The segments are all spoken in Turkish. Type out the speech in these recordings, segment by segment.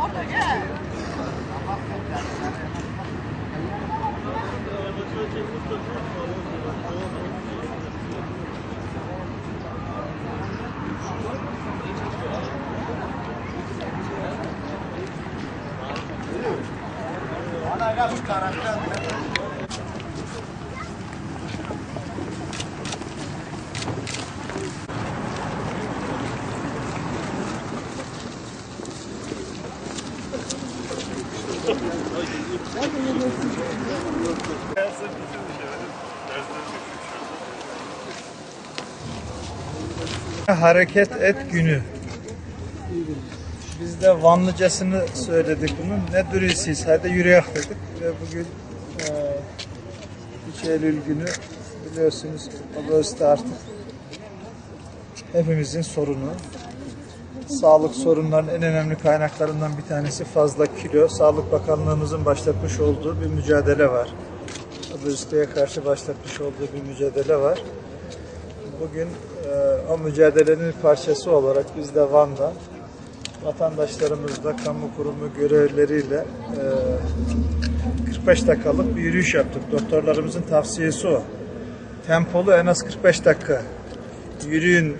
Orada gel. Ana ya bu karakter. Hareket et günü. Biz de Vanlıcasını söyledik bunun. Ne duruyorsunuz? Hadi yürüyek dedik. Ve bugün e, 3 Eylül günü biliyorsunuz obezite artık hepimizin sorunu. Sağlık sorunlarının en önemli kaynaklarından bir tanesi fazla kilo. Sağlık Bakanlığımızın başlatmış olduğu bir mücadele var. Obeziteye karşı başlatmış olduğu bir mücadele var. Bugün e, o mücadelenin parçası olarak biz de Van'da vatandaşlarımızla kamu kurumu görevlileriyle e, 45 dakikalık bir yürüyüş yaptık. Doktorlarımızın tavsiyesi o. Tempolu en az 45 dakika yürüyün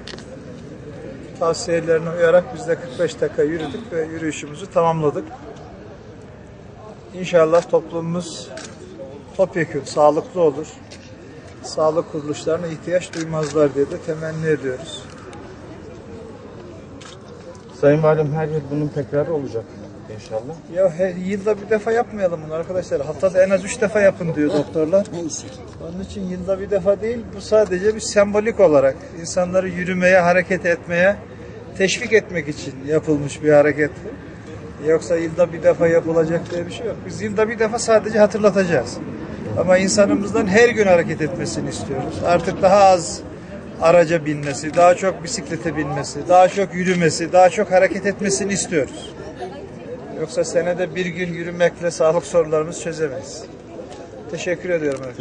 tavsiyelerine uyarak biz de 45 dakika yürüdük ve yürüyüşümüzü tamamladık. İnşallah toplumumuz topyekun, sağlıklı olur sağlık kuruluşlarına ihtiyaç duymazlar diye de temenni ediyoruz. Sayın Valim her yıl bunun tekrarı olacak inşallah. Ya her yılda bir defa yapmayalım bunu arkadaşlar. Haftada en az üç defa yapın diyor doktorlar. Onun için yılda bir defa değil, bu sadece bir sembolik olarak insanları yürümeye, hareket etmeye teşvik etmek için yapılmış bir hareket. Yoksa yılda bir defa yapılacak diye bir şey yok. Biz yılda bir defa sadece hatırlatacağız. Ama insanımızdan her gün hareket etmesini istiyoruz. Artık daha az araca binmesi, daha çok bisiklete binmesi, daha çok yürümesi, daha çok hareket etmesini istiyoruz. Yoksa senede bir gün yürümekle sağlık sorunlarımızı çözemeyiz. Teşekkür ediyorum efendim.